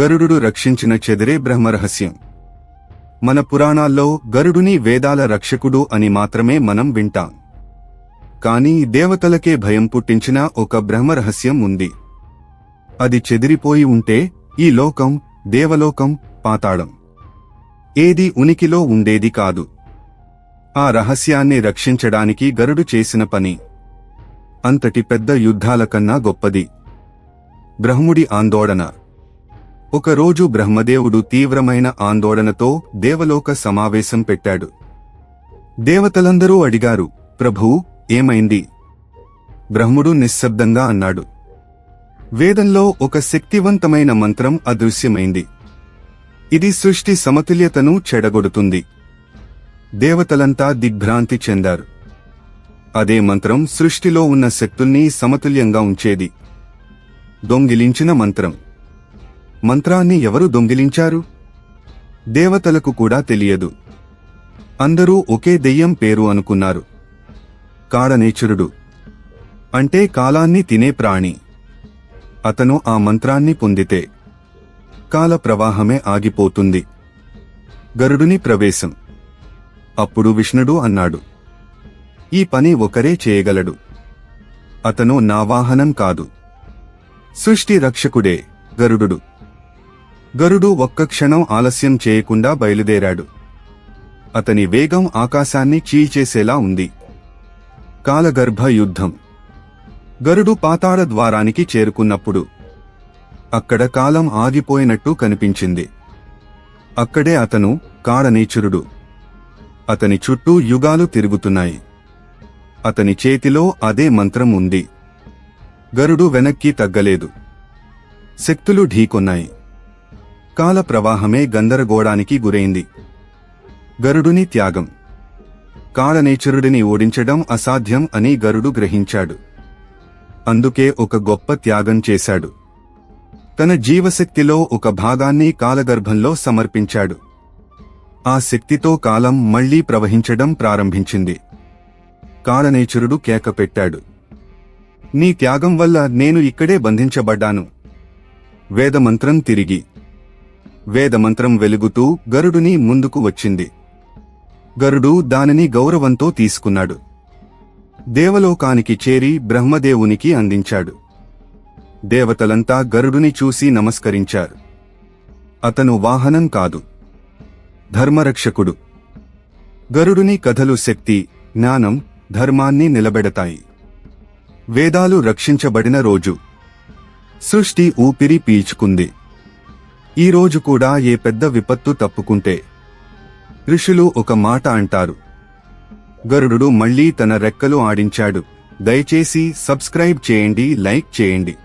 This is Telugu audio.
గరుడు రక్షించిన చెదిరే బ్రహ్మరహస్యం. మన పురాణాల్లో గరుడుని వేదాల రక్షకుడు అని మాత్రమే మనం వింటాం. కానీ దేవతలకే భయం పుట్టించిన ఒక బ్రహ్మరహస్యం ఉంది. అది చెదిరిపోయి ఉంటే ఈ లోకం దేవలోకం పాతాళం. ఏది ఉనికిలో ఉండేది కాదు. ఆ రహస్యాన్ని రక్షించడానికి గరుడు చేసిన పని. అంతటి పెద్ద యుద్ధాల కన్నా గొప్పది. బ్రహ్ముడి ఆందోళన. ఒకరోజు బ్రహ్మదేవుడు తీవ్రమైన ఆందోళనతో దేవలోక సమావేశం పెట్టాడు. దేవతలందరూ అడిగారు ప్రభూ ఏమైంది? బ్రహ్ముడు నిశ్శబ్దంగా అన్నాడు వేదంలో ఒక శక్తివంతమైన మంత్రం అదృశ్యమైంది. ఇది సృష్టి సమతుల్యతను చెడగొడుతుంది. దేవతలంతా దిగ్భ్రాంతి చెందారు. అదే మంత్రం సృష్టిలో ఉన్న శక్తుల్ని సమతుల్యంగా ఉంచేది. దొంగిలించిన మంత్రం. మంత్రాన్ని ఎవరు దొంగిలించారు? దేవతలకు కూడా తెలియదు. అందరూ ఒకే దెయ్యం పేరు అనుకున్నారు. కాడనేచురుడు అంటే కాలాన్ని తినే ప్రాణి. అతను ఆ మంత్రాన్ని పొందితే కాల ప్రవాహమే ఆగిపోతుంది. గరుడుని ప్రవేశం. అప్పుడు విష్ణుడు అన్నాడు ఈ పని ఒకరే చేయగలడు. అతను నా వాహనం కాదు. సృష్టి రక్షకుడే గరుడు గరుడు ఒక్క క్షణం ఆలస్యం చేయకుండా బయలుదేరాడు. అతని వేగం ఆకాశాన్ని చీల్చేసేలా ఉంది. కాలగర్భ యుద్ధం. గరుడు పాతాళ ద్వారానికి చేరుకున్నప్పుడు అక్కడ కాలం ఆగిపోయినట్టు కనిపించింది. అక్కడే అతను కాడనేచురుడు అతని చుట్టూ యుగాలు తిరుగుతున్నాయి. అతని చేతిలో అదే మంత్రం ఉంది. గరుడు వెనక్కి తగ్గలేదు. శక్తులు ఢీకొన్నాయి. కాల ప్రవాహమే గందరగోళానికి గురైంది. గరుడుని త్యాగం. కాలనేచరుడిని ఓడించడం అసాధ్యం అని గరుడు గ్రహించాడు. అందుకే ఒక గొప్ప త్యాగం చేశాడు. తన జీవశక్తిలో ఒక భాగాన్ని కాలగర్భంలో సమర్పించాడు. ఆ శక్తితో కాలం మళ్ళీ ప్రవహించడం ప్రారంభించింది. కాలనేచరుడు కేక పెట్టాడు. నీ త్యాగం వల్ల నేను ఇక్కడే బంధించబడ్డాను. వేదమంత్రం తిరిగి. వేదమంత్రం వెలుగుతూ గరుడుని ముందుకు వచ్చింది. గరుడు దానిని గౌరవంతో తీసుకున్నాడు. దేవలోకానికి చేరి బ్రహ్మదేవునికి అందించాడు. దేవతలంతా గరుడుని చూసి నమస్కరించారు. అతను వాహనం కాదు. ధర్మరక్షకుడు. గరుడుని కథలు శక్తి జ్ఞానం ధర్మాన్ని నిలబెడతాయి. వేదాలు రక్షించబడిన రోజు. సృష్టి ఊపిరి పీల్చుకుంది. ఈ రోజు కూడా ఏ పెద్ద విపత్తు తప్పుకుంటే ఋషులు ఒక మాట అంటారు. గరుడు మళ్ళీ తన రెక్కలు ఆడించాడు. దయచేసి సబ్స్క్రైబ్ చేయండి లైక్ చేయండి.